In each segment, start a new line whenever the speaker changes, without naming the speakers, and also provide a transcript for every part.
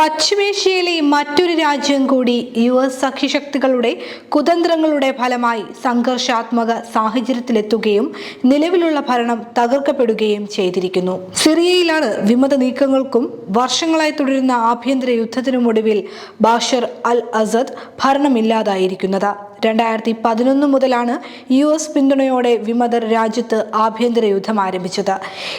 പശ്ചിമേഷ്യയിലെ മറ്റൊരു രാജ്യം കൂടി യു എസ് സഖ്യശക്തികളുടെ കുതന്ത്രങ്ങളുടെ ഫലമായി സംഘർഷാത്മക സാഹചര്യത്തിലെത്തുകയും നിലവിലുള്ള ഭരണം തകർക്കപ്പെടുകയും ചെയ്തിരിക്കുന്നു. സിറിയയിലാണ് വിമത നീക്കങ്ങൾക്കും വർഷങ്ങളായി തുടരുന്ന ആഭ്യന്തര യുദ്ധത്തിനുമൊടുവിൽ ബാഷർ അൽ അസദ് ഭരണമില്ലാതായിരിക്കുന്നത്. രണ്ടായിരത്തി പതിനൊന്ന് മുതലാണ് യു എസ് പിന്തുണയോടെ വിമതർ രാജ്യത്ത് ആഭ്യന്തര യുദ്ധം ആരംഭിച്ചത്.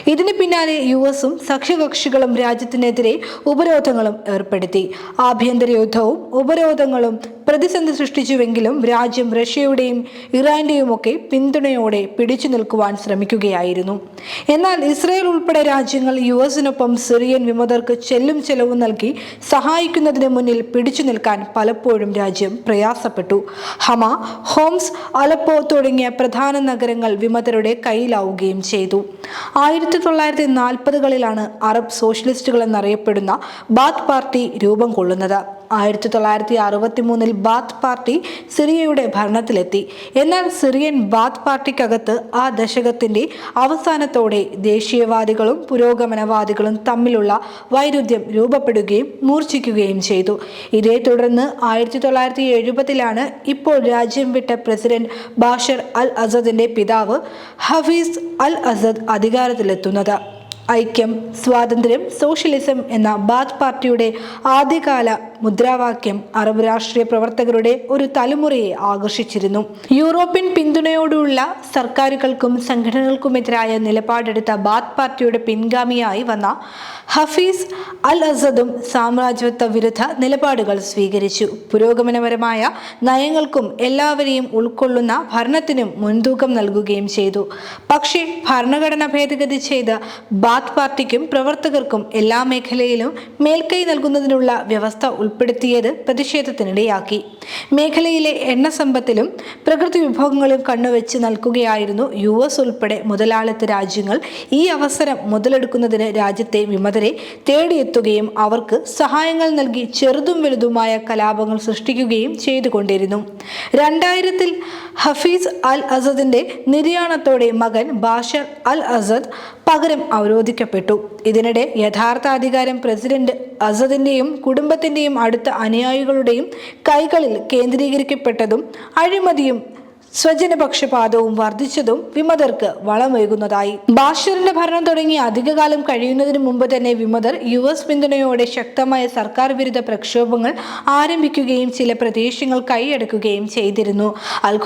ഇതിന് പിന്നാലെ യു എസും സഖ്യകക്ഷികളും രാജ്യത്തിനെതിരെ ഉപരോധങ്ങളും ഏർപ്പെടുത്തി. ആഭ്യന്തര യുദ്ധവും ഉപരോധങ്ങളും പ്രതിസന്ധി സൃഷ്ടിച്ചുവെങ്കിലും രാജ്യം റഷ്യയുടെയും ഇറാന്റെയും ഒക്കെ പിന്തുണയോടെ പിടിച്ചു നിൽക്കുവാൻ ശ്രമിക്കുകയായിരുന്നു. എന്നാൽ ഇസ്രയേൽ ഉൾപ്പെടെ രാജ്യങ്ങൾ യു എസിനൊപ്പം സിറിയൻ വിമതർക്ക് ചെല്ലും ചെലവും നൽകി സഹായിക്കുന്നതിന് മുന്നിൽ പിടിച്ചു നിൽക്കാൻ പലപ്പോഴും രാജ്യം പ്രയാസപ്പെട്ടു. ഹമ ഹോംസ് അലപ്പോ തുടങ്ങിയ പ്രധാന നഗരങ്ങൾ വിമതരുടെ കയ്യിലാവുകയും ചെയ്തു. ആയിരത്തി തൊള്ളായിരത്തി നാൽപ്പതുകളിലാണ് അറബ് സോഷ്യലിസ്റ്റുകൾ എന്നറിയപ്പെടുന്ന ബാത്ത് പാർട്ടി രൂപം കൊള്ളുന്നത്. ആയിരത്തി തൊള്ളായിരത്തി അറുപത്തി മൂന്നിൽ ബാത്ത് പാർട്ടി സിറിയയുടെ ഭരണത്തിലെത്തി. എന്നാൽ സിറിയൻ ബാത്ത് പാർട്ടിക്കകത്ത് ആ ദശകത്തിന്റെ അവസാനത്തോടെ ദേശീയവാദികളും പുരോഗമനവാദികളും തമ്മിലുള്ള വൈരുദ്ധ്യം രൂപപ്പെടുകയും മൂർച്ഛിക്കുകയും ചെയ്തു. ഇതേ തുടർന്ന് ആയിരത്തി തൊള്ളായിരത്തി എഴുപതിലാണ് ഇപ്പോൾ രാജ്യം വിട്ട പ്രസിഡന്റ് ബാഷർ അൽ അസദിന്റെ പിതാവ് ഹഫീസ് അൽ അസദ് അധികാരത്തിലെത്തുന്നത്. ഐക്യം സ്വാതന്ത്ര്യം സോഷ്യലിസം എന്ന ബാത്ത് പാർട്ടിയുടെ ആദ്യകാല മുദ്രാവാക്യം അറബ് രാഷ്ട്രീയ പ്രവർത്തകരുടെ ഒരു തലമുറയെ ആകർഷിച്ചിരുന്നു. യൂറോപ്യൻ പിന്തുണയോടുള്ള സർക്കാരുകൾക്കും സംഘടനകൾക്കുമെതിരായ നിലപാടെടുത്ത ബാത് പാർട്ടിയുടെ പിൻഗാമിയായി വന്ന ഹഫീസ് അൽ അസദും സാമ്രാജ്യത്വ വിരുദ്ധ നിലപാടുകൾ സ്വീകരിച്ചു. പുരോഗമനപരമായ നയങ്ങൾക്കും എല്ലാവരെയും ഉൾക്കൊള്ളുന്ന ഭരണത്തിനും മുൻതൂക്കം നൽകുകയും ചെയ്തു. പക്ഷേ ഭരണഘടന ഭേദഗതി ചെയ്ത് ബാത് പാർട്ടിക്കും പ്രവർത്തകർക്കും എല്ലാ മേഖലയിലും മേൽക്കൈ നൽകുന്നതിനുള്ള വ്യവസ്ഥ ഉൾപ്പെടുത്തിയത് പ്രതിഷേധത്തിനിടയാക്കി. മേഖലയിലെ എണ്ണ സമ്പത്തിലും പ്രകൃതി വിഭവങ്ങളും കണ്ണുവെച്ച് നൽകുകയായിരുന്നു യു എസ് ഉൾപ്പെടെ മുതലാളിത്ത രാജ്യങ്ങൾ. ഈ അവസരം മുതലെടുക്കുന്നതിന് രാജ്യത്തെ വിമതരെ തേടിയെത്തുകയും അവർക്ക് സഹായങ്ങൾ നൽകി ചെറുതും വലുതുമായ കലാപങ്ങൾ സൃഷ്ടിക്കുകയും ചെയ്തുകൊണ്ടിരുന്നു. രണ്ടായിരത്തിൽ ഹഫീസ് അൽ അസദിന്റെ നിര്യാണത്തോടെ മകൻ ബാഷർ അൽ അസദ് പകരം അവരോധിക്കപ്പെട്ടു. ഇതിനിടെ യഥാർത്ഥ അധികാരം പ്രസിഡന്റ് അസദിന്റെയും കുടുംബത്തിന്റെയും അടുത്ത അനുയായികളുടെയും കൈകളിൽ കേന്ദ്രീകരിക്കപ്പെട്ടതും അഴിമതിയും സ്വജനപക്ഷപാതവും വർദ്ധിച്ചതും വിമതർക്ക് വളമേകുന്നതായി ബാഷറിന്റെ ഭരണം തുടങ്ങി അധികകാലം കഴിയുന്നതിന് മുമ്പ് തന്നെ വിമതർ യു എസ് പിന്തുണയോടെ ശക്തമായ സർക്കാർ വിരുദ്ധ പ്രക്ഷോഭങ്ങൾ ആരംഭിക്കുകയും ചില പ്രദേശങ്ങൾ കൈയടക്കുകയും ചെയ്തിരുന്നു. അൽ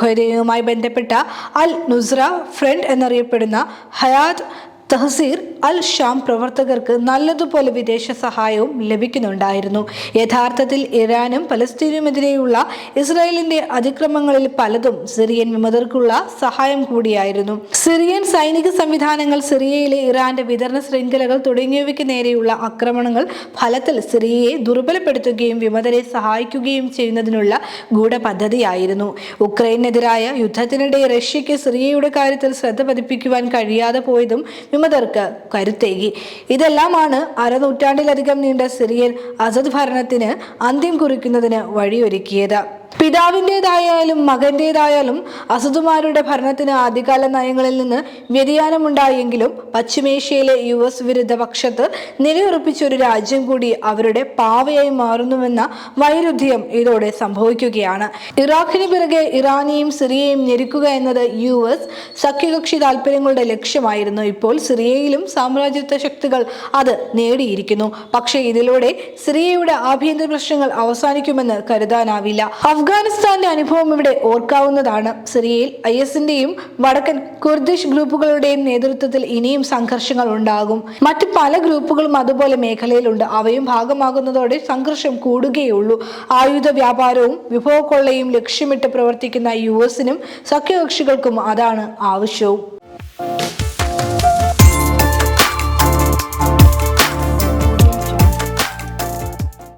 ബന്ധപ്പെട്ട അൽ നുസ്ര ഫ്രണ്ട് എന്നറിയപ്പെടുന്ന ഹയാത്ത് തഹസീർ അൽ ഷാം പ്രവർത്തകർക്ക് നല്ലതുപോലെ വിദേശ സഹായവും ലഭിക്കുന്നുണ്ടായിരുന്നു. യഥാർത്ഥത്തിൽ ഇറാനും പലസ്തീനുമെതിരെയുള്ള ഇസ്രായേലിന്റെ അതിക്രമങ്ങളിൽ പലതും സിറിയൻ വിമതർക്കുള്ള സഹായം കൂടിയായിരുന്നു. സിറിയൻ സൈനിക സംവിധാനങ്ങൾ സിറിയയിലെ ഇറാന്റെ വിതരണ ശൃംഖലകൾ തുടങ്ങിയവയ്ക്ക് നേരെയുള്ള ആക്രമണങ്ങൾ ഫലത്തിൽ സിറിയയെ ദുർബലപ്പെടുത്തുകയും വിമതരെ സഹായിക്കുകയും ചെയ്യുന്നതിനുള്ള ഗൂഢപദ്ധതിയായിരുന്നു. ഉക്രൈനെതിരായ യുദ്ധത്തിനിടെ റഷ്യയ്ക്ക് സിറിയയുടെ കാര്യത്തിൽ ശ്രദ്ധ പതിപ്പിക്കുവാൻ കഴിയാതെ പോയതും വിമതർക്ക് കരുത്തേകി. ഇതെല്ലാമാണ് അരനൂറ്റാണ്ടിലധികം നീണ്ട സിറിയൻ അസദ് ഭരണത്തിന് അന്ത്യം കുറിക്കുന്നതിന് വഴിയൊരുക്കിയത്. പിതാവിന്റെതായാലും മകന്റെതായാലും അസദുമാരുടെ ഭരണത്തിന് ആദ്യകാല നയങ്ങളിൽ നിന്ന് വ്യതിയാനമുണ്ടായെങ്കിലും പശ്ചിമേഷ്യയിലെ യു എസ് വിരുദ്ധ പക്ഷത്ത് നിലയുറപ്പിച്ചൊരു രാജ്യം കൂടി അവരുടെ പാവയായി മാറുന്നുവെന്ന വൈരുദ്ധ്യം ഇതോടെ സംഭവിക്കുകയാണ്. ഇറാഖിന് പിറകെ ഇറാനെയും സിറിയയും ഞെരുക്കുക എന്നത് യു എസ് സഖ്യകക്ഷി താല്പര്യങ്ങളുടെ ലക്ഷ്യമായിരുന്നു. ഇപ്പോൾ സിറിയയിലും സാമ്രാജ്യത്വ ശക്തികൾ അത് നേടിയിരിക്കുന്നു. പക്ഷേ ഇതിലൂടെ സിറിയയുടെ ആഭ്യന്തര പ്രശ്നങ്ങൾ അവസാനിക്കുമെന്ന് കരുതാനാവില്ല. അഫ്ഗാനിസ്ഥാന്റെ അനുഭവം ഇവിടെ ഓർക്കാവുന്നതാണ്. സിറിയയിൽ ഐ എസിന്റെയും വടക്കൻ കുർദിഷ് ഗ്രൂപ്പുകളുടെയും നേതൃത്വത്തിൽ ഇനിയും സംഘർഷങ്ങൾ ഉണ്ടാകും. മറ്റ് പല ഗ്രൂപ്പുകളും അതുപോലെ മേഖലയിലുണ്ട്. അവയും ഭാഗമാകുന്നതോടെ സംഘർഷം കൂടുകയുള്ളൂ. ആയുധ വ്യാപാരവും വിഭവക്കൊള്ളയും ലക്ഷ്യമിട്ട് പ്രവർത്തിക്കുന്ന യു എസിനും സഖ്യകക്ഷികൾക്കും അതാണ് ആവശ്യവും.